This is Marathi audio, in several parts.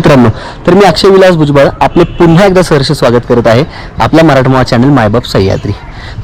मित्रांनो तर मी अक्षय विलास भुजबळ आपले पुन्हा एकदा सहर्ष स्वागत करत आहे आपल्या मराठमोळा चॅनल मायबाप सह्याद्री.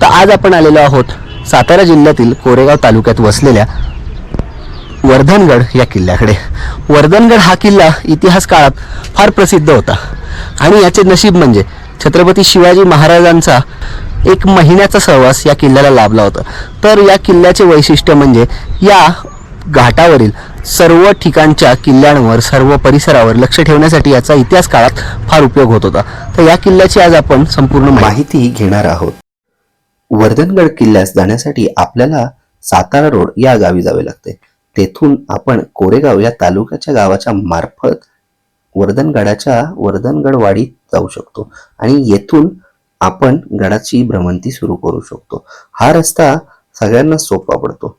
तर आज आपण आलेलो आहोत सातारा जिल्ह्यातील कोरेगाव तालुक्यात वसलेल्या वर्धनगड या किल्ल्याकडे. वर्धनगड हा किल्ला इतिहास काळात फार प्रसिद्ध होता. आणि याचे नशीब म्हणजे छत्रपती शिवाजी महाराजांचा एक महिन्याचा सहवास या किल्ल्याला लाभला होता. तर या किल्ल्याचे वैशिष्ट्य म्हणजे या घाटावरील सर्व ठिकाणच्या किल्ल्यांवर सर्व परिसरावर लक्ष ठेवण्यासाठी याचा इतिहास काळात फार उपयोग होत होता. तर या किल्ल्याची आज आपण संपूर्ण माहिती घेणार आहोत. वर्धनगड किल्ल्यास जाण्यासाठी आपल्याला सातारा रोड या गावी जावे लागते. तेथून आपण कोरेगाव या तालुक्याच्या गावाच्या मार्फत वर्धनगडाच्या वर्धनगडवाडीत जाऊ शकतो आणि येथून आपण गडाची भ्रमंती सुरू करू शकतो. हा रस्ता सगळ्यांना सोपा पडतो.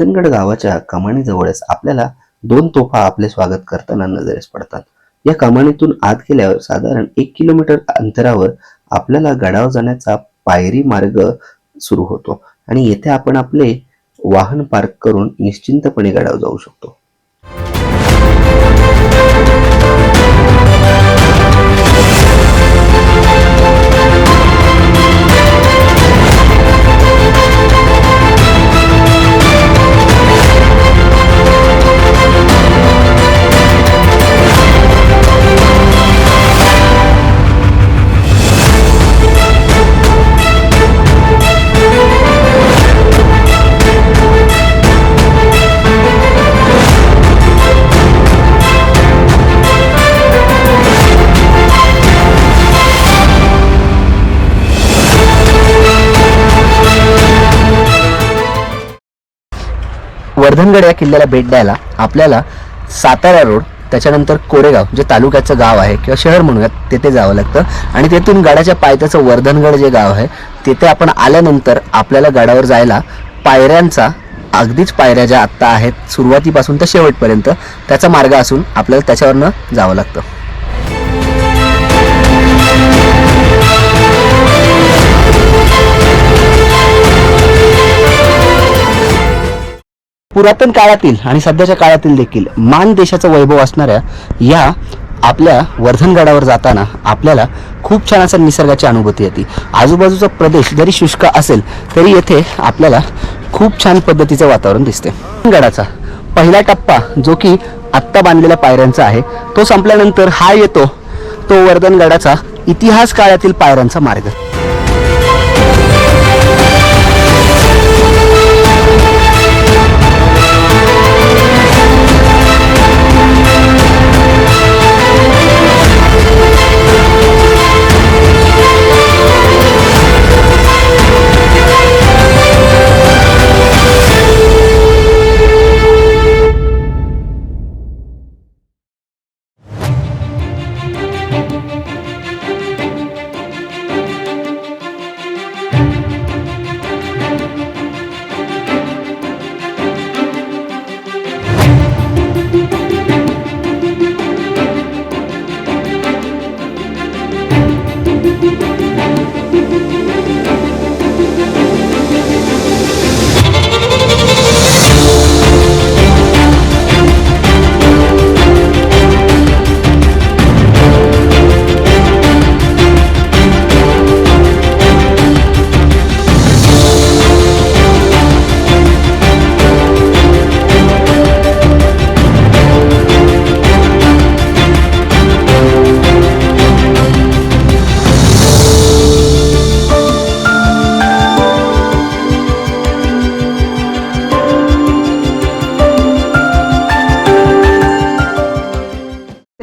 रतनगड गावाच्या कमानीजवळच आपल्याला दोन तोफा आपले स्वागत करताना नजरेस पडतात. या कमानीतून आत गेल्यावर साधारण एक किलोमीटर अंतरावर आपल्याला गडावर जाण्याचा पायरी मार्ग सुरू होतो आणि येथे आपण आपले वाहन पार्क करून निश्चिंतपणे गडावर जाऊ शकतो. माधनगड या किल्ल्याला भेट द्यायला आपल्याला सातारा रोड त्याच्यानंतर कोरेगाव जे तालुक्याचं गाव आहे किंवा शहर म्हणूयात तेथे जावं लागतं. आणि तेथून गडाच्या पायथ्याचं वर्धनगड जे गाव आहे तेथे आपण आल्यानंतर आपल्याला गडावर जायला पायऱ्यांचा अगदीच पायऱ्या ज्या आत्ता आहेत सुरुवातीपासून तर शेवटपर्यंत त्याचा मार्ग असून आपल्याला त्याच्यावरनं जावं लागतं. पुरातन काळातील आणि सध्याच्या काळातील देखील मान देशाचं वैभव असणाऱ्या या आपल्या वर्धनगडावर जाताना आपल्याला खूप छान असा निसर्गाची अनुभूती येते. आजूबाजूचा प्रदेश जरी शुष्क असेल तरी येथे आपल्याला खूप छान पद्धतीचं वातावरण दिसते. गडाचा पहिला टप्पा जो की आत्ता बांधलेल्या पायऱ्यांचा आहे तो संपल्यानंतर हा येतो तो वर्धनगडाचा इतिहास काळातील पायऱ्यांचा मार्ग.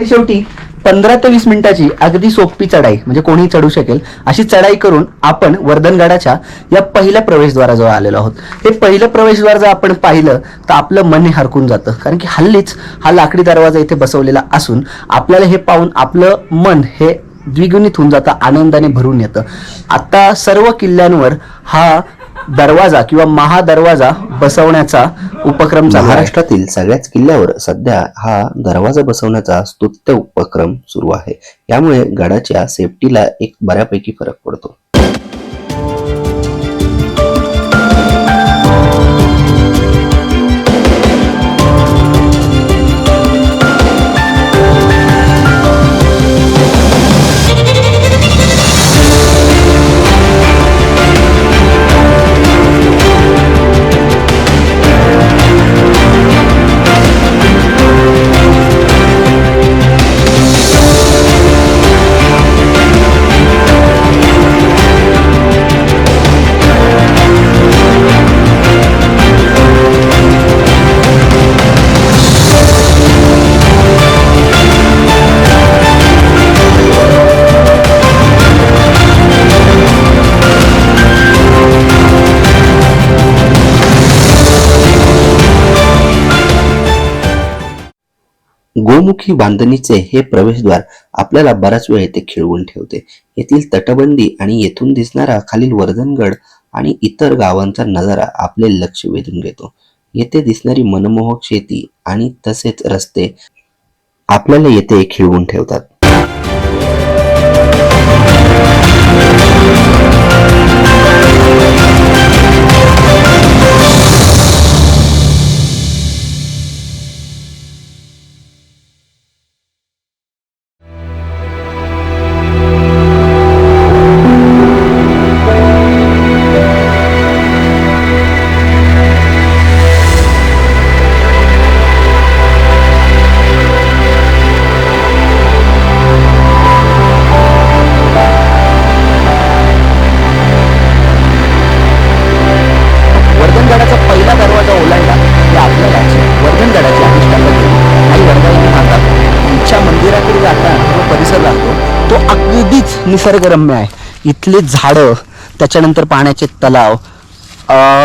शेवटी शेवटी पंधरा ते वीस मिनिटाची अगदी सोपी चढाई म्हणजे कोणीही चढू शकेल अशी चढाई करून आपण वर्धनगडाच्या या पहिल्या प्रवेशद्वाराजवळ आलेलो आहोत. हे पहिलं प्रवेशद्वार जर आपण पाहिलं तर आपलं मन हे हरकून जातं. कारण की हल्लीच हा लाकडी दरवाजा इथे बसवलेला असून आपल्याला हे पाहून आपलं मन हे द्विगुणित होऊन जातं आनंदाने भरून येतं. आता सर्व किल्ल्यांवर हा दरवाजा किंवा महादरवाजा बसवण्याचा उपक्रम महाराष्ट्रातील सगळ्याच किल्ल्यावर सध्या हा दरवाजा बसवण्याचा स्तुत्य उपक्रम सुरू आहे. यामुळे गडाच्या सेफ्टीला एक बऱ्यापैकी फरक पडतो. गोमुखी बांधणीचे हे प्रवेशद्वार आपल्याला बराच वेळ येथे खिळवून ठेवते. येथील तटबंदी आणि येथून दिसणारा खालील वर्धनगड आणि इतर गावांचा नजारा आपले लक्ष वेधून घेतो. येथे दिसणारी मनमोहक शेती आणि तसेच रस्ते आपल्याला येथे खिळवून ठेवतात. निसर्गरम्य आहे. इथली झाडं त्याच्यानंतर पाण्याचे तलाव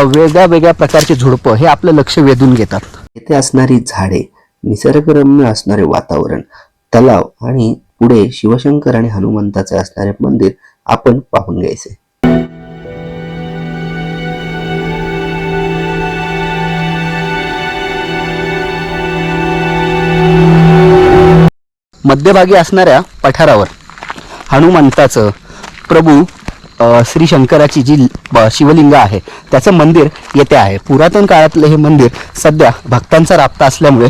वेगळ्या वेगळ्या प्रकारचे झुडपं हे आपलं लक्ष वेधून घेतात. येथे असणारी झाडे निसर्गरम्य असणारे वातावरण तलाव आणि पुढे शिवशंकर आणि हनुमंताचे असणारे मंदिर आपण पाहून घ्यायचे. मध्यभागी असणाऱ्या पठारावर हनुमंताचं प्रभू श्री शंकराची जी शिवलिंग आहे त्याचं मंदिर येथे आहे. पुरातन काळातलं हे मंदिर सध्या भक्तांचा राबता असल्यामुळे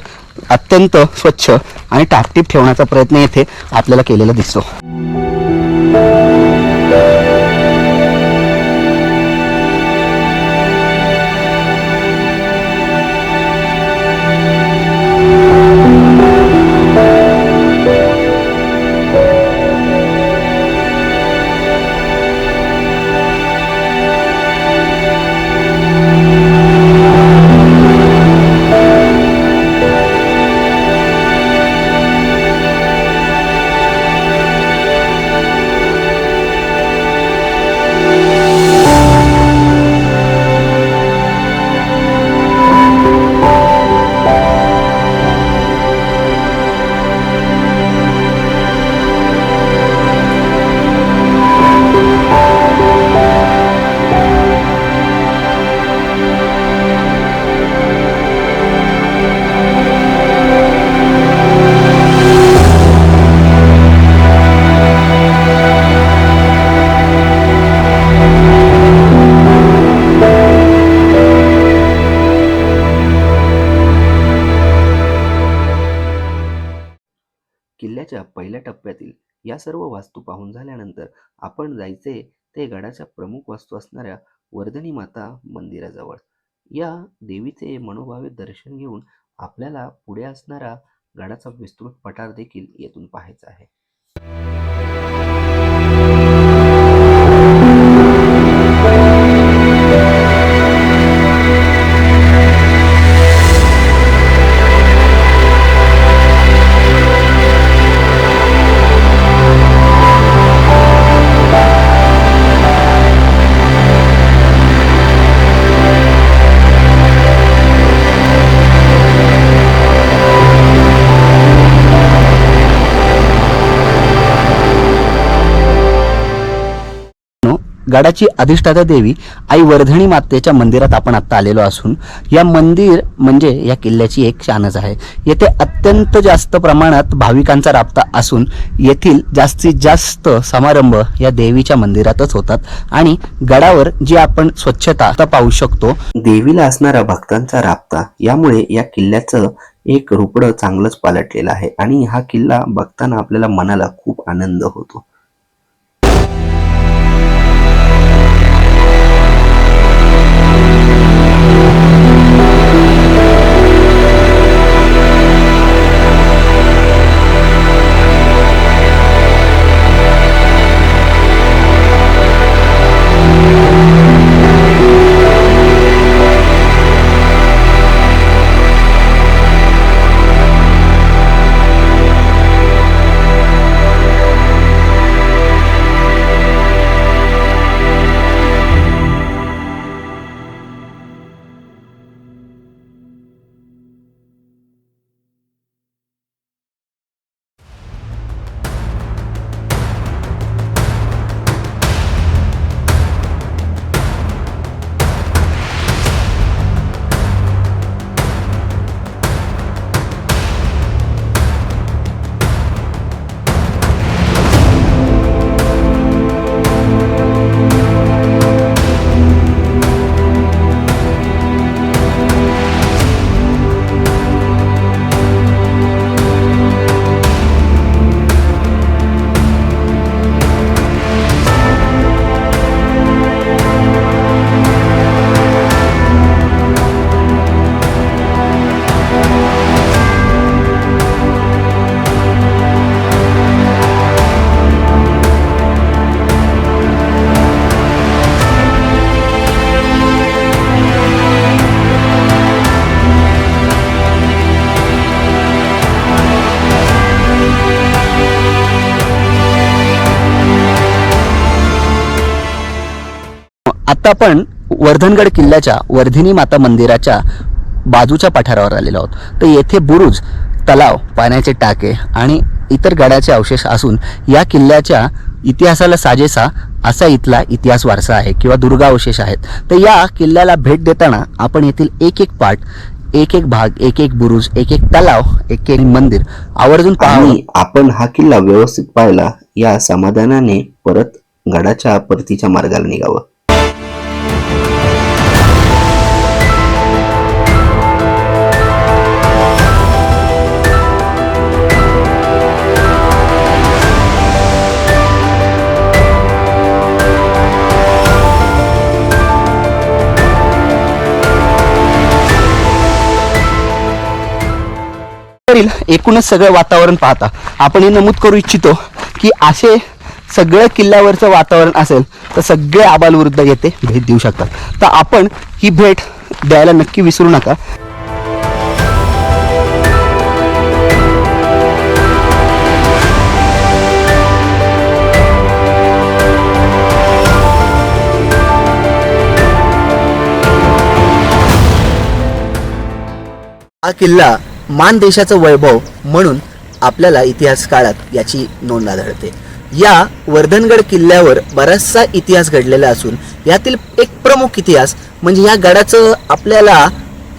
अत्यंत स्वच्छ आणि टापटीप ठेवण्याचा प्रयत्न येथे आपल्याला केलेला दिसतो. किल्ल्याच्या पहिल्या टप्प्यातील या सर्व वास्तू पाहून झाल्यानंतर आपण जायचे ते गडाच्या प्रमुख वास्तू असणाऱ्या वर्धनी माता मंदिराजवळ. या देवीचे मनोभावे दर्शन घेऊन आपल्याला पुढे असणारा गडाचा विस्तृत पठार देखील येथून पाहायचा आहे. गडाची अधिष्ठाता देवी आई वर्धणी मातेच्या मंदिरात आपण आता आलेलो असून या मंदिर म्हणजे या किल्ल्याची एक शानच आहे. येथे अत्यंत जास्त प्रमाणात भाविकांचा राबता असून येथील जास्तीत जास्त समारंभ या देवीच्या मंदिरातच होतात आणि गडावर जी आपण स्वच्छता आता पाहू शकतो देवीला असणारा भक्तांचा राबता यामुळे या किल्ल्याचं एक रुपडं चांगलंच पालटलेलं आहे आणि हा किल्ला बघताना आपल्याला मनाला खूप आनंद होतो. आत्ता आपण वर्धनगड किल्ल्याच्या वर्धिनी माता मंदिराच्या बाजूच्या पठारावर आलेलो आहोत. तर येथे बुरुज तलाव पाण्याचे टाके आणि इतर गडाचे अवशेष असून या किल्ल्याच्या इतिहासाला साजेसा असा इथला इतिहास वारसा आहे किंवा दुर्गावशेष आहेत. तर या किल्ल्याला भेट देताना आपण येथील एक एक पाठ एक एक भाग एक एक बुरुज एक एक तलाव एक एक मंदिर आवर्जून पाहावे आपण हा किल्ला व्यवस्थित पाहिला या समाधानाने परत गडाच्या परतीच्या मार्गाला निघावं. वरील एकूणच सगळं वातावरण पाहता. आपण हे नमूद करू इच्छितो की असे सगळं किल्ल्यावरचं वातावरण असेल तर सगळे आबालवृद्ध येथे भेट देऊ शकतात. तर आपण ही भेट द्यायला नक्की विसरू नका. हा किल्ला मान देशाचं वैभव म्हणून आपल्याला इतिहास काळात याची नोंद आढळते. या वर्धनगड किल्ल्यावर बराचसा इतिहास घडलेला असून यातील एक प्रमुख इतिहास म्हणजे या गडाचं आपल्याला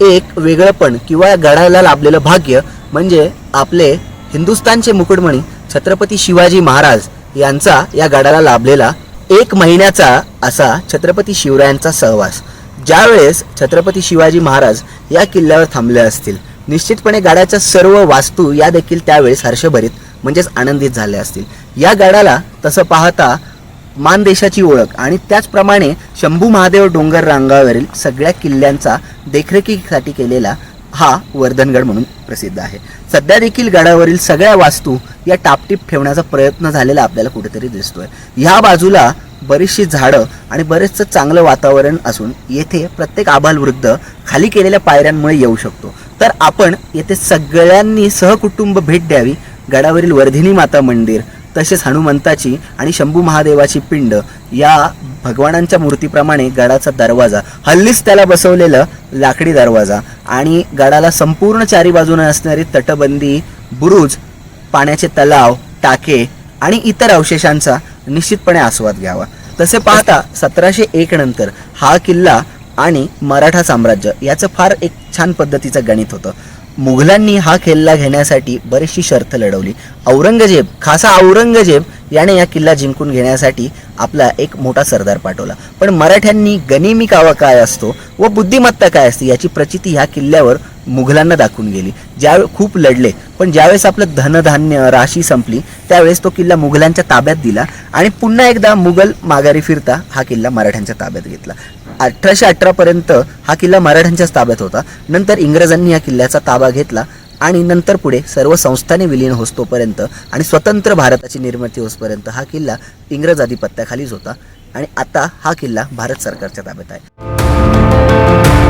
एक वेगळंपण किंवा या गडाला लाभलेलं भाग्य म्हणजे आपले हिंदुस्थानचे मुकुटमणी छत्रपती शिवाजी महाराज यांचा या गडाला लाभलेला एक महिन्याचा असा छत्रपती शिवरायांचा सहवास. ज्यावेळेस छत्रपती शिवाजी महाराज या किल्ल्यावर थांबले असतील निश्चितपणे गाड्याच्या सर्व वास्तू या देखील त्यावेळेस हर्षभरीत म्हणजेच आनंदित झाल्या असतील. या गडाला तसं पाहता मानदेशाची ओळख आणि त्याचप्रमाणे शंभू महादेव डोंगर रांगावरील सगळ्या किल्ल्यांचा देखरेखीसाठी केलेला हा वर्धनगड म्हणून प्रसिद्ध आहे. सध्या देखील गडावरील सगळ्या वास्तू या टापटीप ठेवण्याचा प्रयत्न झालेला आपल्याला कुठेतरी दिसतोय. ह्या बाजूला बरीचशी झाडं आणि बरेचसं चांगलं वातावरण असून येथे प्रत्येक आबालवृद्ध खाली केलेल्या पायऱ्यांमुळे येऊ शकतो. तर आपण येथे सगळ्यांनी सहकुटुंब भेट द्यावी. गडावरील वर्धिनी माता मंदिर तसेच हनुमंताची आणि शंभू महादेवाची पिंड या भगवानांच्या मूर्तीप्रमाणे गडाचा दरवाजा हल्लीच त्याला बसवलेलं लाकडी दरवाजा आणि गडाला संपूर्ण चारी बाजूने असणारी तटबंदी बुरुज पाण्याचे तलाव टाके आणि इतर अवशेषांचा निश्चितपणे आस्वाद घ्यावा. तसे पाहता सतराशे एक नंतर हा किल्ला आणि मराठा साम्राज्य याचं फार एक छान पद्धतीचं गणित होतं. मुघलांनी हा किल्ला घेण्यासाठी बरीचशी शर्त लढवली. औरंगजेब खासा औरंगजेब याने या किल्ला जिंकून घेण्यासाठी आपला एक मोठा सरदार पाठवला. पण मराठ्यांनी गनिमी कावा काय असतो व बुद्धिमत्ता काय असते याची प्रचिती ह्या किल्ल्यावर मुघलांना दाखवून गेली. ज्या खूप लढले पण ज्यावेळेस आपलं धनधान्य राशी संपली त्यावेळेस तो किल्ला मुघलांच्या ताब्यात दिला आणि पुन्हा एकदा मुघल माघारी फिरता हा किल्ला मराठ्यांच्या ताब्यात घेतला. अठराशे अठरापर्यंत हा किल्ला मराठ्यांच्याच ताब्यात होता. नंतर इंग्रजांनी या किल्ल्याचा ताबा घेतला आणि नंतर पुढे सर्व संस्थाने विलीन होतोपर्यंत आणि स्वतंत्र भारताची निर्मिती होसपर्यंत हा किल्ला इंग्रज आधिपत्याखालीच होता. आणि आता हा किल्ला भारत सरकारच्या ताब्यात आहे.